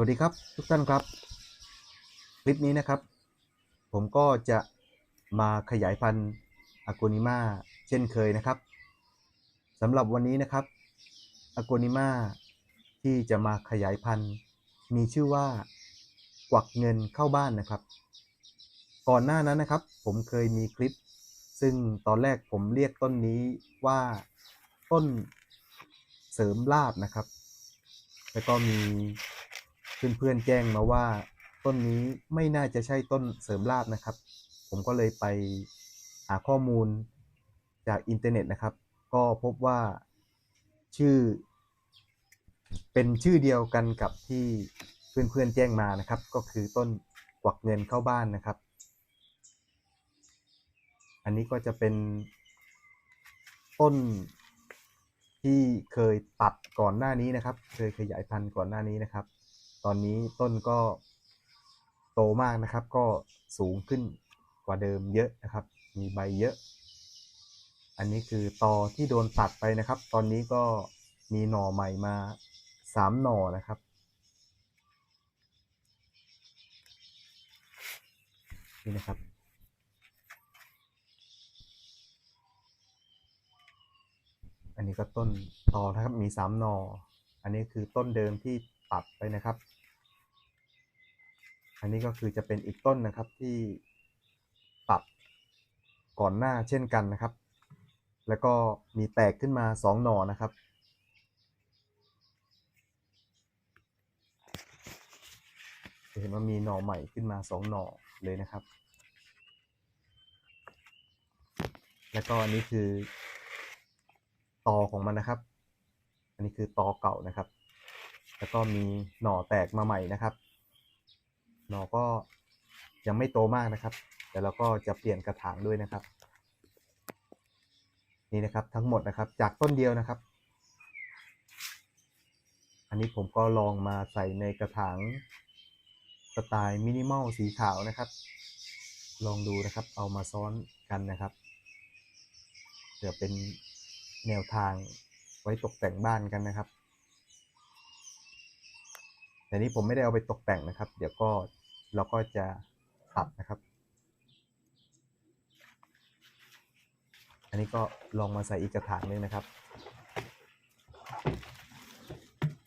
วัสดีครับทุกท่านครับ คลิปนี้นะครับ ผมก็จะมาขยายพันธุ์อ g โกนิมาเช่นเคยนะครับสำหรับวันนี้นะครับอ g โกนิมาที่จะมาขยายพันธุ์มีชื่อว่ากวักเงินเข้าบ้านนะครับ ก่อนหน้านั้นนะครับ ผมเคยมีคลิป ซึ่งตอนแรกผมเรียกต้นนี้ว่าต้นเสริมลาบนะครับ แล้วก็มี เพื่อนๆแจ้งมาว่าต้นนี้ไม่น่าจะใช่ต้นเสริมลาบนะครับ ผมก็เลยไปหาข้อมูลจากอินเทอร์เน็ตนะครับ ก็พบว่าชื่อ เป็นชื่อเดียวกันกับที่เพื่อนๆแจ้งมานะครับ ก็คือต้นกวักเงินเข้าบ้านนะครับ อันนี้ก็จะเป็นต้นที่เคยตัดก่อนหน้านี้นะครับ เคยขยายพันธุ์ก่อนหน้านี้นะครับ ตอนนี้ต้นก็โตมากนะครับ ก็สูงขึ้นกว่าเดิมเยอะนะครับ มีใบเยอะ อันนี้คือตอที่โดนตัดไปนะครับ ตอนนี้ก็มีหน่อใหม่มาสามหน่อนะครับนี่นะครับอันนี้ก็ต้นตอนะครับมีสามหนอ อันนี้คือต้นเดิมที่ตัดไปนะครับ อันนี้ก็คือจะเป็นอีกต้นนะครับที่ตัดก่อนหน้าเช่นกันนะครับ แล้วก็มีแตกขึ้นมาสองหน่อนะครับ จะเห็นว่ามีหน่อใหม่ขึ้นมาสองหน่อเลยนะครับ แล้วก็อันนี้คือตอของมันนะครับ อันนี้คือตอเก่านะครับ แล้วก็มีหน่อแตกมาใหม่นะครับ หน่อก็ยังไม่โตมากนะครับ แต่เราก็จะเปลี่ยนกระถางด้วยนะครับ นี่นะครับทั้งหมดนะครับจากต้นเดียวนะครับ อันนี้ผมก็ลองมาใส่ในกระถางสไตล์มินิมอลสีขาวนะครับ ลองดูนะครับเอามาซ้อนกันนะครับเดี๋ยวเป็นแนวทางไว้ตกแต่งบ้านกันนะครับ แต่นี้ผมไม่ได้เอาไปตกแต่งนะครับ เดี๋ยวก็เราก็จะตัดนะครับ อันนี้ก็ลองมาใส่อีกกระถางหนึงนะครับ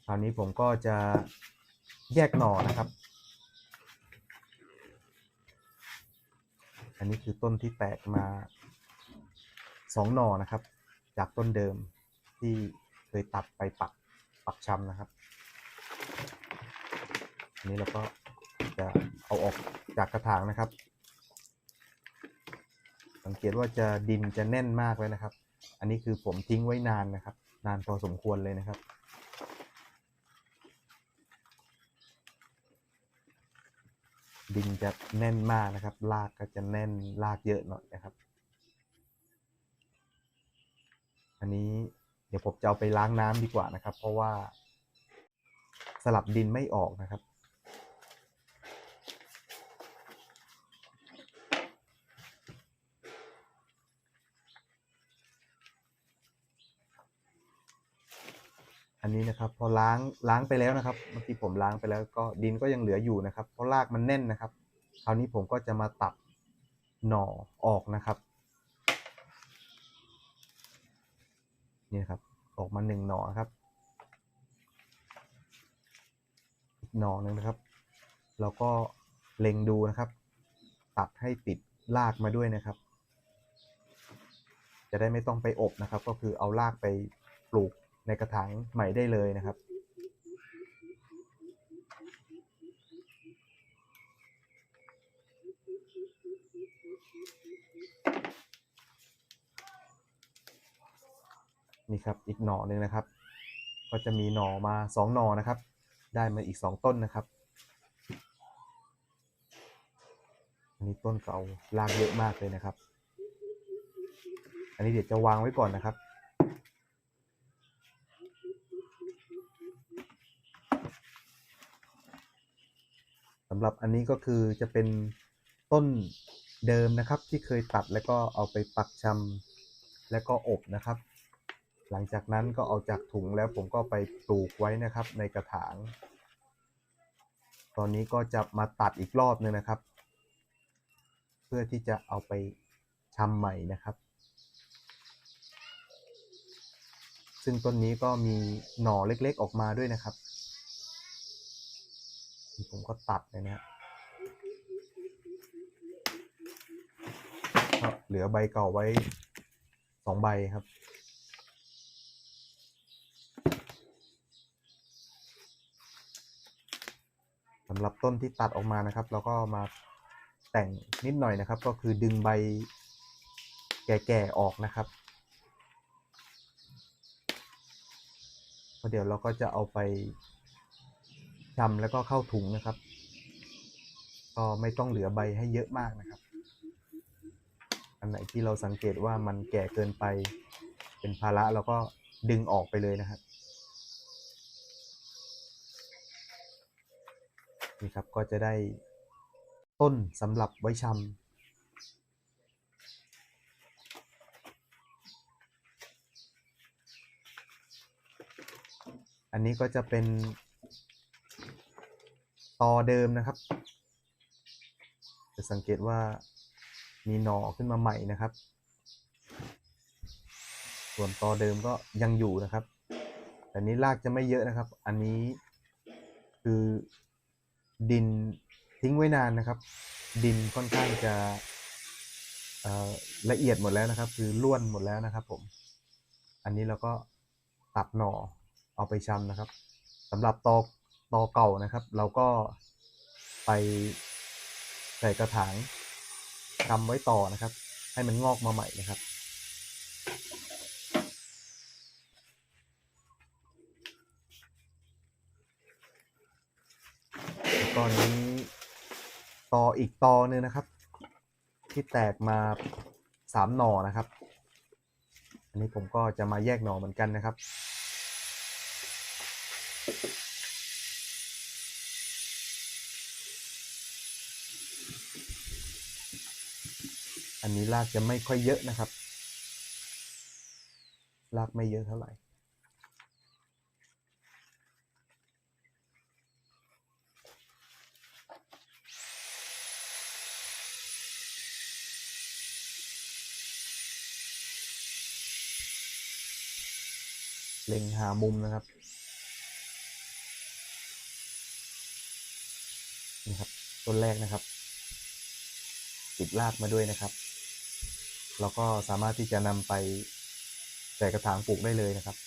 คราวนี้ผมก็จะแยกหน่อนะครับ อันนี้คือต้นที่แตกมาสองหน่อนะครับ จากต้นเดิมที่เคยตัดไปปักปักชำนะครับ นนี้เราก็จะเอาออกจากกระถางนะครับ สังเกตว่าจะดินจะแน่นมากเลยนะครับ อันนี้คือผมทิ้งไว้นานนะครับ นานพอสมควรเลยนะครับดินจะแน่นมากนะครับรากก็จะแน่นรากเยอะหน่อยนะครับ อันนี้เดี๋ยวผมจะเอาไปล้างน้ำดีกว่านะครับ เพราะว่าสลับดินไม่ออกนะครับ นนี้นะครับ พอล้างล้างไปแล้วนะครับเมื่อกี้ผมล้างไปแล้วก็ดินก็ยังเหลืออยู่นะครับ เพราะรากมันแน่นนะครับ คราวนี้ผมก็จะมาตัดหน่อออกนะครับนี่ครับออกมาหนึ่งหน่อครับอีกหน่อหนึ่งนะครับ เราก็เล็งดูนะครับ ตัดให้ติดรากมาด้วยนะครับ จะได้ไม่ต้องไปอบนะครับ ก็คือเอารากไปปลูก ในกระถางใหม่ได้เลยนะครับ นี่ครับอีกหน่อหนึ่งนะครับ ก็จะมีหน่อมาสองหน่อนะครับ ได้มาอีกสองต้นนะครับอันนี้ต้นเก่ารากเยอะมากเลยนะครับ อันนี้เดี๋ยวจะวางไว้ก่อนนะครับ สำหรับอันนี้ก็คือจะเป็นต้นเดิมนะครับที่เคยตัดแล้วก็เอาไปปักชำแล้วก็อบนะครับ หลังจากนั้นก็เอาจากถุงแล้วผมก็ไปปลูกไว้นะครับในกระถาง ตอนนี้ก็จะมาตัดอีกรอบหนึงนะครับ เพื่อที่จะเอาไปชำใหม่นะครับ ซึ่งต้นนี้ก็มีหน่อเล็กๆออกมาด้วยนะครับ ก็ตัดเลยนะฮะก็เหลือใบเก่าไว้สองใบครับ สำหรับต้นที่ตัดออกมานะครับ เราก็มาแต่งนิดหน่อยนะครับ ก็คือดึงใบแก่ๆออกนะครับเพราะเดี๋ยวเราก็จะเอาไป ชำแล้วก็เข้าถุงนะครับ ก็ไม่ต้องเหลือใบให้เยอะมากนะครับ อันไหนที่เราสังเกตว่ามันแก่เกินไป เป็นภาระเราก็ดึงออกไปเลยนะครับนี่ครับก็จะได้ต้นสำหรับไว้ชำอันนี้ก็จะเป็น ตอเดิมนะครับ จะสังเกตว่ามีหน่อขึ้นมาใหม่นะครับ ส่วนตอเดิมก็ยังอยู่นะครับ แต่นี้รากจะไม่เยอะนะครับ อันนี้คือดินทิ้งไว้นานนะครับ ดินค่อนข้างจะละเอียดหมดแล้วนะครับ คือล้วนหมดแล้วนะครับ ผม อันนี้เราก็ตัดหน่อเอาไปชำนะครับสำหรับตอ ตอเก่านะครับ เราก็ไปใส่กระถางทำไว้ต่อนะครับ ให้มันงอกมาใหม่นะครับตอนนี้ต่ออีกตอหนึงนะครับ ที่แตกมาสามหน่อนะครับ อันนี้ผมก็จะมาแยกหน่อเหมือนกันนะครับ อันนี้รากจะไม่ค่อยเยอะนะครับรากไม่เยอะเท่าไหร่เล็งหามุมนะครับนี่ครับต้นแรกนะครับ ติดรากมาด้วยนะครับ เราก็สามารถที่จะนำไปใส่กระถางปลูกได้เลยนะครับ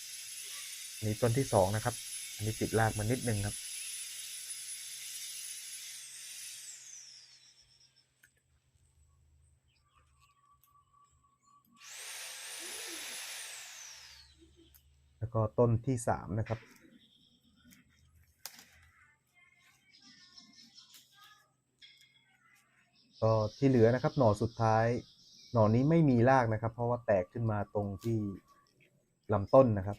นนี้ต้นที่สองนะครับ อันนี้ติดรากมานิดนึงครับ แล้วก็ต้นที่สามนะครับก็ที่เหลือนะครับหน่อสุดท้าย หน่อนี้ไม่มีรากนะครับ เพราะว่าแตกขึ้นมาตรงที่ลำต้นนะครับ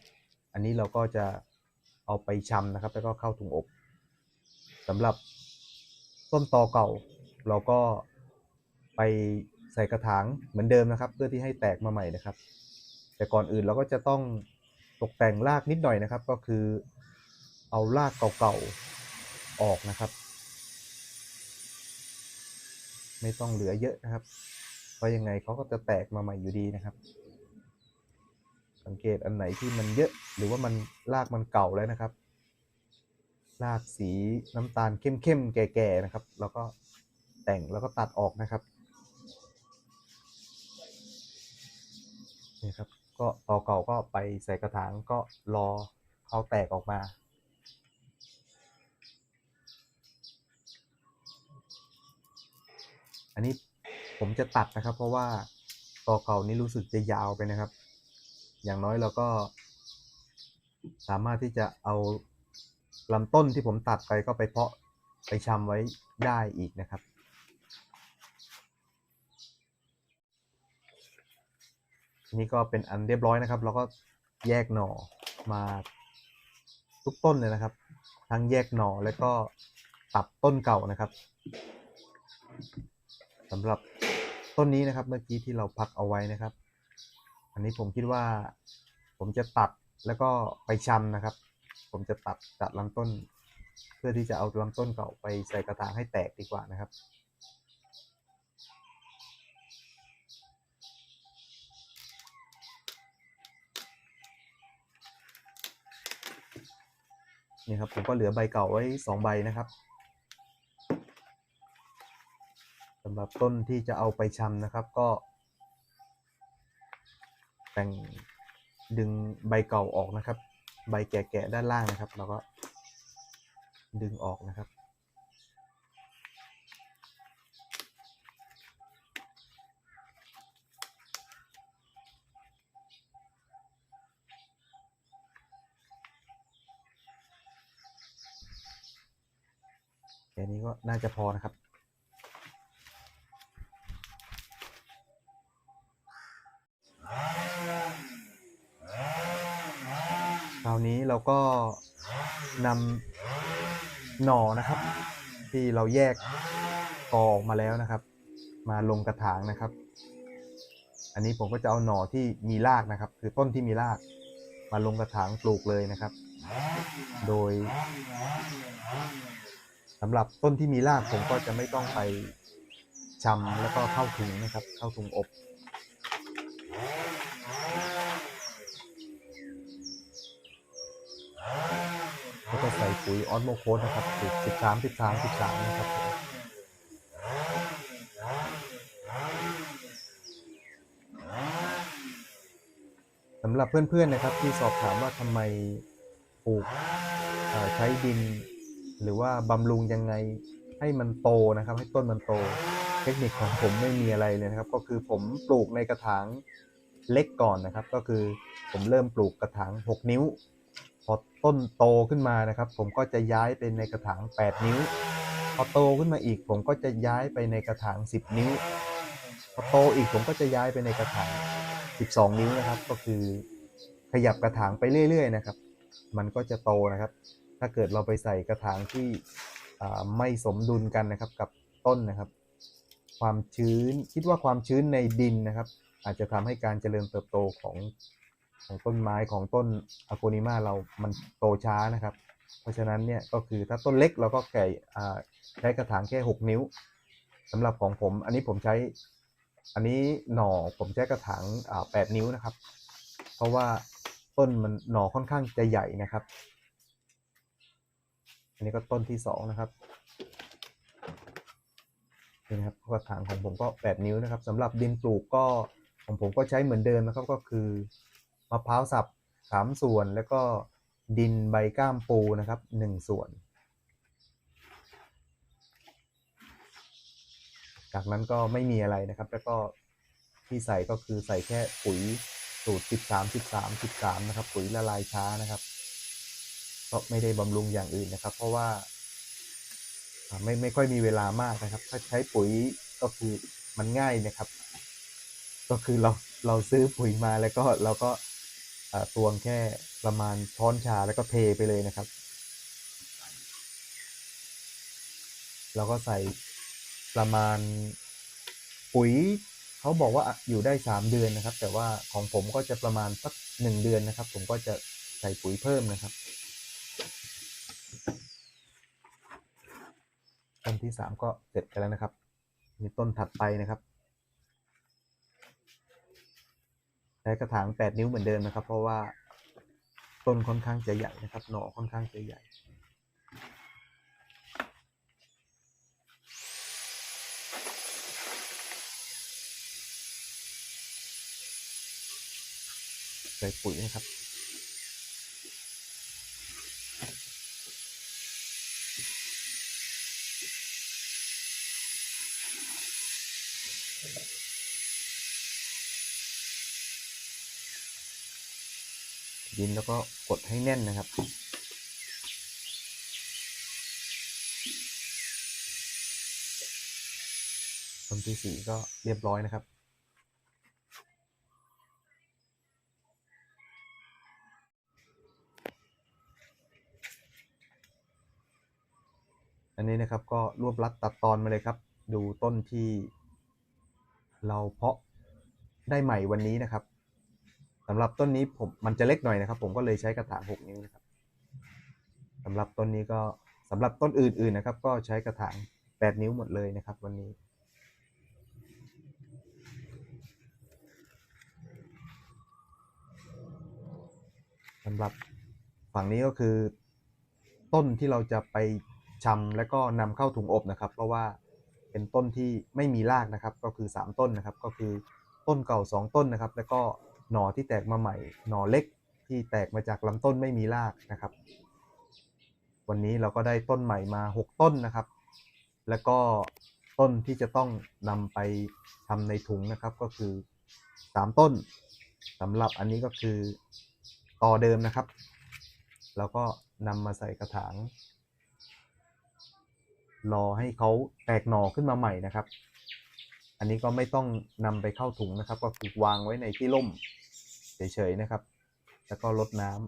อันนี้เราก็จะเอาไปชำนะครับ แล้วก็เข้าถุงอบสำหรับต้นตอเก่า เราก็ไปใส่กระถางเหมือนเดิมนะครับ เพื่อที่ให้แตกมาใหม่นะครับ แต่ก่อนอื่นเราก็จะต้องตกแต่งรากนิดหน่อยนะครับ ก็คือเอารากเก่าๆออกนะครับ ไม่ต้องเหลือเยอะนะครับ เพราะยังไงเขาก็จะแตกมาใหม่อยู่ดีนะครับ สังเกตอันไหนที่มันเยอะหรือว่ามันรากมันเก่าแล้วนะครับ รากสีน้ำตาลเข้มๆแก่ๆนะครับ แล้วก็แต่งแล้วก็ตัดออกนะครับนี่ครับก็ตอเก่าก็ไปใส่กระถางก็รอเขาแตกออกมาอันนี้ ผมจะตัดนะครับ เพราะว่าตอเก่านี้รู้สึกจะยาวไปนะครับ อย่างน้อยเราก็ สามารถที่จะเอาลำต้นที่ผมตัดไปก็ไปเพาะไปชำไว้ได้อีกนะครับ นี่ก็เป็นอันเรียบร้อยนะครับ เราก็แยกหน่อมาทุกต้นเลยนะครับ ทั้งแยกหน่อแล้วก็ตัดต้นเก่านะครับสำหรับ ต้นนี้นะครับเมื่อกี้ที่เราพักเอาไว้นะครับ อันนี้ผมคิดว่าผมจะตัดแล้วก็ไปชำนะครับ ผมจะตัดตัดลำต้น เพื่อที่จะเอาลำต้นเก่าไปใส่กระถางให้แตกดีกว่านะครับนี่ครับผมก็เหลือใบเก่าไว้สองใบนะครับ สำหรับต้นที่จะเอาไปชำนะครับก็ แต่งดึงใบเก่าออกนะครับ ใบแก่ๆด้านล่างนะครับแล้วก็ดึงออกนะครับแค่นี้ก็น่าจะพอนะครับ คราวนี้เราก็นำหน่อนะครับ ที่เราแยกกอออกมาแล้วนะครับ มาลงกระถางนะครับ อันนี้ผมก็จะเอาหน่อที่มีรากนะครับ คือต้นที่มีราก มาลงกระถางปลูกเลยนะครับ โดยสำหรับต้นที่มีรากผมก็จะไม่ต้องไปชำแล้วก็เข้าถุงนะครับ เข้าถุงอบ แล้วก็ ใส่ปุ๋ยออสโมโคสนะครับสูตร13 13 13นะครับสำหรับเพื่อนๆนะครับที่สอบถามว่าทำไมปลูกใช้ดิน หรือว่าบำรุงยังไงให้มันโตนะครับ ให้ต้นมันโต เทคนิคของผมไม่มีอะไรเลยนะครับ ก็คือผมปลูกในกระถางเล็กก่อนนะครับ ก็คือผมเริ่มปลูกกระถาง 6 นิ้ว พอต้นโตขึ้นมานะครับ ผมก็จะย้ายไปในกระถาง 8 นิ้ว พอโตขึ้นมาอีก ผมก็จะย้ายไปในกระถาง 10 นิ้ว พอโตอีกผมก็จะย้ายไปในกระถาง 12 นิ้วนะครับ ก็คือขยับกระถางไปเรื่อยๆนะครับ มันก็จะโตนะครับ ถ้าเกิดเราไปใส่กระถางที่ไม่สมดุลกันนะครับกับต้นนะครับ ความชื้นคิดว่าความชื้นในดินนะครับ อาจจะทำให้การเจริญเติบโตของ ต้นไม้ของต้นอะโกนิมาเรามันโตช้านะครับ เพราะฉะนั้นเนี่ยก็คือถ้าต้นเล็กเราก็แก่ใช้กระถางแค่ 6 นิ้วสำหรับของผมอันนี้ผมใช้อันนี้หน่อผมใช้กระถางอ่า8นิ้วนะครับ เพราะว่าต้นมันหน่อค่อนข้างจะใหญ่นะครับ อันนี้ก็ต้นที่สองนะครับนี่นะครับกระถางของผมก็ 8 นิ้วนะครับสำหรับดินปลูกก็ของผมก็ใช้เหมือนเดิมนะครับก็คือ มะพร้าวสับสามส่วน แล้วก็ดินใบก้ามปูนะครับหนึ่งส่วน จากนั้นก็ไม่มีอะไรนะครับ แล้วก็ที่ใส่ก็คือใส่แค่ปุ๋ยสูตร 13 13 13 นะครับ ปุ๋ยละลายช้านะครับก็ไม่ได้บำรุงอย่างอื่นนะครับ เพราะว่าไม่ไม่ค่อยมีเวลามากนะครับ ถ้าใช้ปุ๋ยก็คือมันง่ายนะครับ ก็คือเราเราซื้อปุ๋ยมาแล้วก็เราก็ ตวงแค่ประมาณช้อนชาแล้วก็เทไปเลยนะครับ แล้วก็ใส่ประมาณปุ๋ยเขาบอกว่าอยู่ได้สามเดือนนะครับ แต่ว่าของผมก็จะประมาณสักหนึ่งเดือนนะครับ ผมก็จะใส่ปุ๋ยเพิ่มนะครับต้นที่สามก็เสร็จไปแล้วนะครับ มีต้นถัดไปนะครับ ใช้กระถาง 8 นิ้วเหมือนเดิมนะครับ เพราะว่าต้นค่อนข้างจะใหญ่นะครับ หน่อค่อนข้างจะใหญ่ใส่ปุ๋ยนะครับ ยินแล้วก็กดให้แน่นนะครับต้นที่สีก็เรียบร้อยนะครับ อันนี้นะครับก็รวบรัดตัดตอนมาเลยครับ ดูต้นที่เราเพาะได้ใหม่วันนี้นะครับ สำหรับต้นนี้ผมมันจะเล็กหน่อยนะครับ ผมก็เลยใช้กระถาง6นิ้วนะครับสำหรับต้นนี้ก็สำหรับต้นอื่นๆนะครับ ก็ใช้กระถาง8นิ้วหมดเลยนะครับ วันนี้ สำหรับฝั่งนี้ก็คือต้นที่เราจะไปชำและก็นำเข้าถุงอบนะครับ เพราะว่าเป็นต้นที่ไม่มีรากนะครับ ก็คือ 3 ต้นนะครับ ก็คือต้นเก่า 2 ต้นนะครับ แล้วก็ หน่อที่แตกมาใหม่ หน่อเล็กที่แตกมาจากลำต้นไม่มีรากนะครับ วันนี้เราก็ได้ต้นใหม่มา 6 ต้นนะครับ แล้วก็ต้นที่จะต้องนำไปทำในถุงนะครับก็คือ 3 ต้นสำหรับอันนี้ก็คือต่อเดิมนะครับ แล้วก็นำมาใส่กระถาง รอให้เขาแตกหน่อขึ้นมาใหม่นะครับ อันนี้ก็ไม่ต้องนำไปเข้าถุงนะครับ ก็คือวางไว้ในที่ร่ม เฉยๆนะครับ แล้วก็ลดน้ำ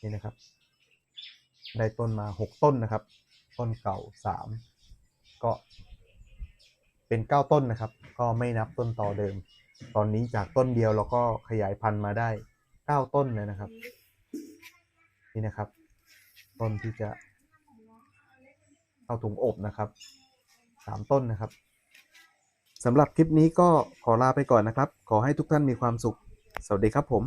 นี่นะครับ ได้ต้นมาหกต้นนะครับ ต้นเก่าสามก็เป็นเก้าต้นนะครับ ก็ไม่นับต้นต่อเดิม ตอนนี้จากต้นเดียวเราก็ขยายพันธุ์มาได้เก้าต้นเลยนะครับ นี่นะครับ ต้นที่จะเข้าถุงอบนะครับสามต้นนะครับ สำหรับคลิปนี้ก็ขอลาไปก่อนนะครับ ขอให้ทุกท่านมีความสุข สวัสดีครับผม